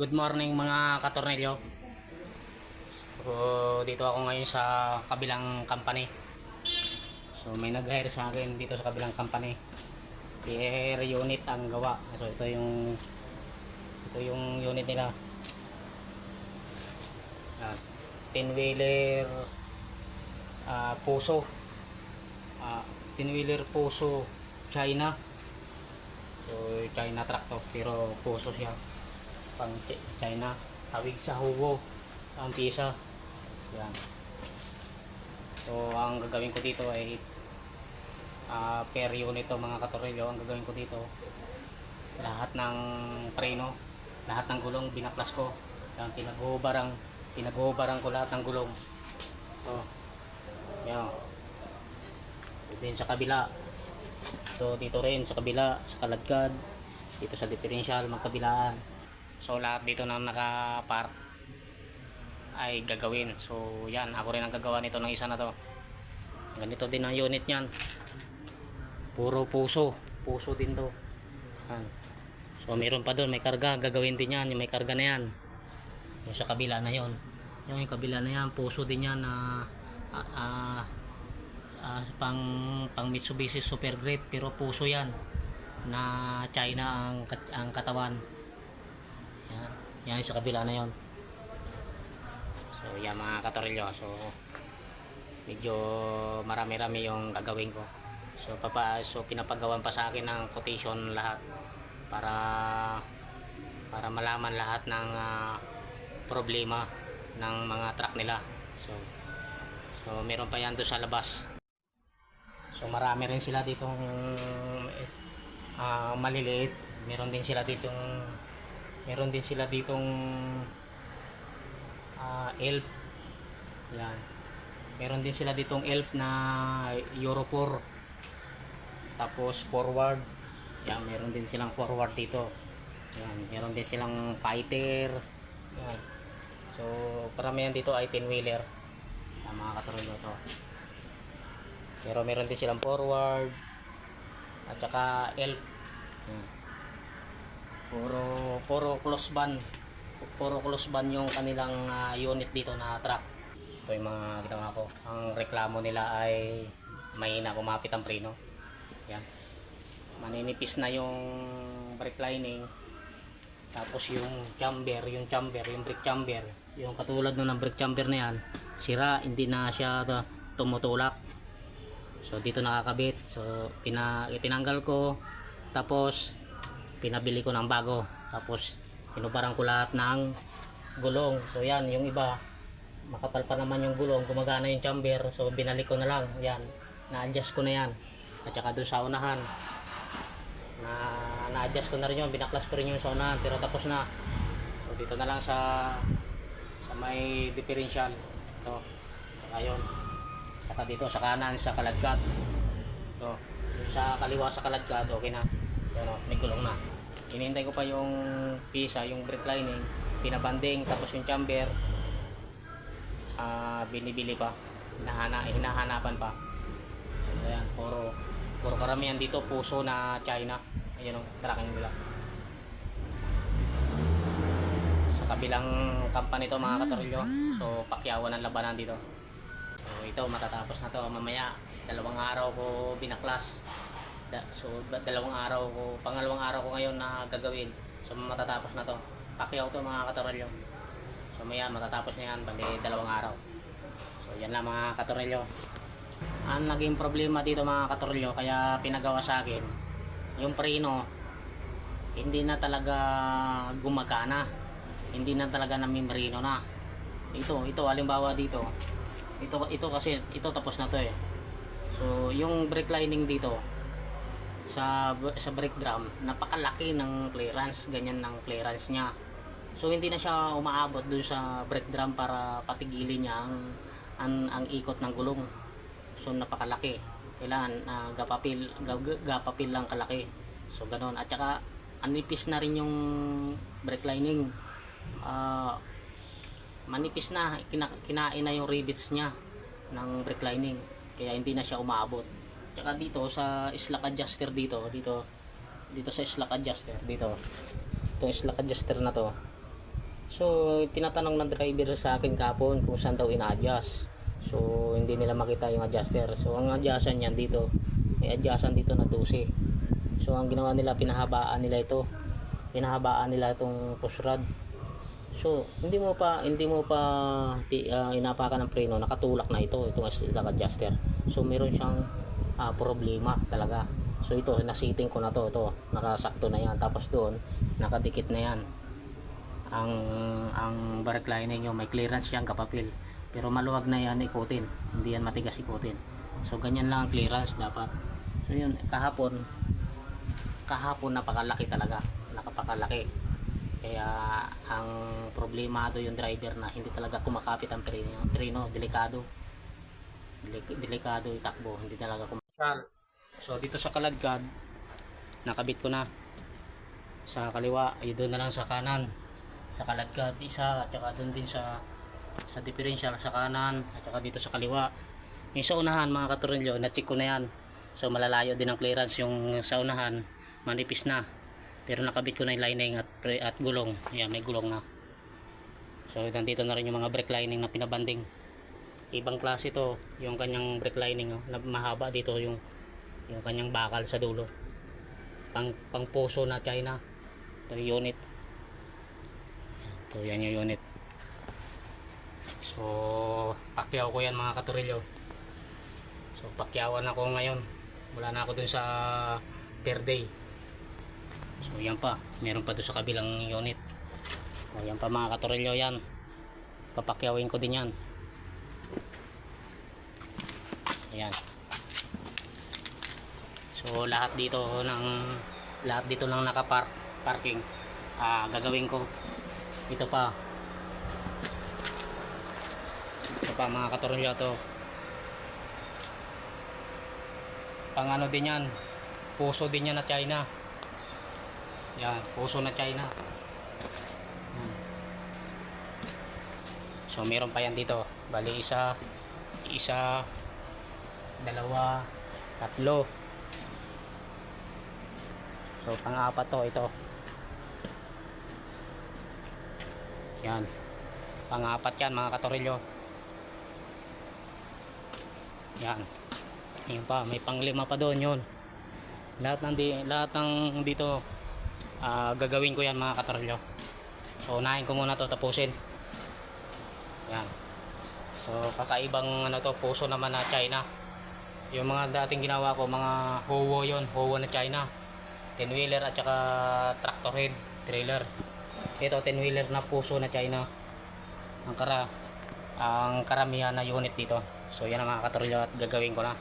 Good morning mga katornelyo. So, dito ako ngayon sa kabilang company. So, may nag-hire sa akin dito sa kabilang company. Air unit ang gawa. So, ito yung ito yung unit nila. Ah, 10-wheeler ah, puso. Ah, 10-wheeler puso China. So, China truck to, pero puso siya. Pang Ch- China. Hawig sa hugo. Ang pisa. Yan. So, ang gagawin ko dito ay ah, per unit to mga katorelyo. Ang gagawin ko dito, lahat ng preno, lahat ng gulong binaklas ko. Yan, pinaghubarang, pinaghubarang ko lahat ng gulong. So, yan. Then sa kabila, So dito rin sa kabila, sa kaladkad, dito sa differential, magkabilaan. So lahat dito na nakapark ay gagawin. So yan, ako rin ang gagawa nito ng isa na to. Ganito din ang unit niyan. Puro puso. Puso din to. Yan. So meron pa doon, may karga. Gagawin din yan, yung may karga na yan. Yung sa kabila na yon. Yung, yung kabila na yan, puso din yan na ah, ah, ah, pang pang Mitsubishi Super Great pero puso yan na China ang ang katawan yan. Yan sa kabila na yon so yan mga katorilyo. So medyo marami-rami yung gagawin ko. So papa so pinapagawan pa sa akin ng quotation lahat para para malaman lahat ng ah, problema ng mga truck nila. So so meron pa yan doon sa labas. So marami rin sila ditong ah, maliliit. Meron din sila ditong meron din sila ditong ah, elf. Yan. Meron din sila ditong elf na Euro 4. Tapos forward. Yan, meron din silang forward dito. Yan, meron din silang fighter. Yan. So, karamihan dito ay 10 wheeler. Yan, mga katulad to. Pero meron din silang forward at saka elf. Hmm. Puro puro close ban. Puro close ban yung kanilang ah, unit dito na truck. Ito yung mga ginawa ko. Ang reklamo nila ay mahina kumapit ang preno. Yan. Maninipis na yung brake lining. Tapos yung chamber, yung chamber, yung brake chamber, yung katulad nun ng brake chamber na yan, sira, hindi na siya tumutulak. So dito nakakabit. So pina itinanggal ko tapos pinabili ko ng bago. Tapos inubaran ko lahat ng gulong. So yan yung iba makapal pa naman yung gulong, gumagana yung chamber. So binalik ko na lang. Yan. Na-adjust ko na yan. At saka doon sa unahan na na-adjust ko na rin yun. Binaklas ko rin yung sa unahan pero tapos na. So dito na lang sa sa may differential. Ito. Ayun. Saka dito sa kanan sa kaladkad. Ito. Sa kaliwa sa kaladkad, okay na. Yan o, may gulong na. Hinihintay ko pa yung pisa, yung brake lining, pinabanding, tapos yung chamber, ah binibili pa. Hinahana, hinahanapan pa. Ayan, puro, puro karamihan dito, puso na China. Ayan o, tracking nila. Sa kabilang company to mga katorilyo. So, pakyawan ng labanan dito. So ito matatapos na to mamaya dalawang araw ko binaklas. Da, so dalawang araw ko, pangalawang araw ko ngayon na gagawin. So matatapos na to. Pakyaw to mga katorelyo. So maya matatapos na yan bali dalawang araw. So yan lang mga katorelyo. Ang naging problema dito mga katorelyo kaya pinagawa sa akin yung preno hindi na talaga gumagana. Hindi na talaga namimrino na. Ito, ito halimbawa dito ito ito kasi ito tapos na to eh so yung brake lining dito sa sa brake drum napakalaki ng clearance ganyan ng clearance niya. So hindi na siya umaabot dun sa brake drum para patigilin niya ang ang, ang ikot ng gulong. So napakalaki. Kailangan uh, gapapil ga- gapapil lang kalaki. So ganon at saka anipis na rin yung brake lining. Ah manipis na. Kina, kinain na yung rivets niya ng brake lining. Kaya hindi na siya umaabot tsaka dito sa slack adjuster dito dito dito sa slack adjuster dito itong slack adjuster na to So, tinatanong ng driver sa akin kapon kung saan daw ina-adjust. So, hindi nila makita yung adjuster. So, ang adjustan niyan dito, may adjustan dito na 12. So, ang ginawa nila, pinahabaan nila ito. Pinahabaan nila itong push rod. So, hindi mo pa hindi mo pa ti, ah, inapakan ng preno, nakatulak na ito, itong lock adjuster. So, meron siyang ah, problema talaga. So, ito, nasiting ko na to, ito, nakasakto na yan. Tapos doon, nakadikit na yan. Ang ang brake lining nyo may clearance siyang kapapil. Pero maluwag na yan ikutin. Hindi yan matigas ikutin. So ganyan lang ang clearance dapat. So yun kahapon kahapon napakalaki talaga. Nakapakalaki. Kaya ang problemado yung driver na hindi talaga kumakapit ang preno, preno delikado. Delik- delikado yung takbo. Hindi talaga kumakapit so dito sa kaladkad nakabit ko na. Sa kaliwa ay doon na lang sa kanan. Sa kaladkad isa at saka doon din sa sa differential sa kanan at saka dito sa kaliwa. Yung sa unahan mga katurilyo na-check ko na yan. So malalayo din ang clearance yung sa unahan manipis na. Pero nakabit ko na yung lining at, at gulong. Yan may gulong na. So nandito na rin yung mga brake lining na pinabanding ibang klase to yung kanyang brake lining oh, na mahaba dito yung yung kanyang bakal sa dulo. Pang pang puso na China. Ito yung unit. Ito yan yung unit. So pakyaw ko yan mga katurilyo. So pakyawan ako ngayon. Wala na ako dun sa per day. So yan pa. Meron pa dun sa kabilang unit. So yan pa mga katurilyo yan. Papakyawin ko din yan ayan. So lahat dito ng lahat dito ng nakapark parking ah gagawin ko. Ito pa. Ito pa mga katorolyo to. Pang ano din yan. Puso din yan na China. Yan puso na China. Yan. so meron pa yan dito. Bali isa isa dalawa. Tatlo. So pang-apat to ito. Yan. Pang-apat yan mga katorilyo. Yan. Yun pa may panglima pa doon yun. Lahat ng, di, lahat ng dito ah, gagawin ko yan mga katorilyo. So unahin ko muna to tapusin. Yan. So kakaibang ano to puso naman na China yung mga dating ginawa ko mga Howo yon Howo na China. 10 wheeler at saka tractor head trailer. Ito 10 wheeler na puso na China. Ang kara ang karamihan na unit dito. So yan ang mga katrolyo at gagawin ko na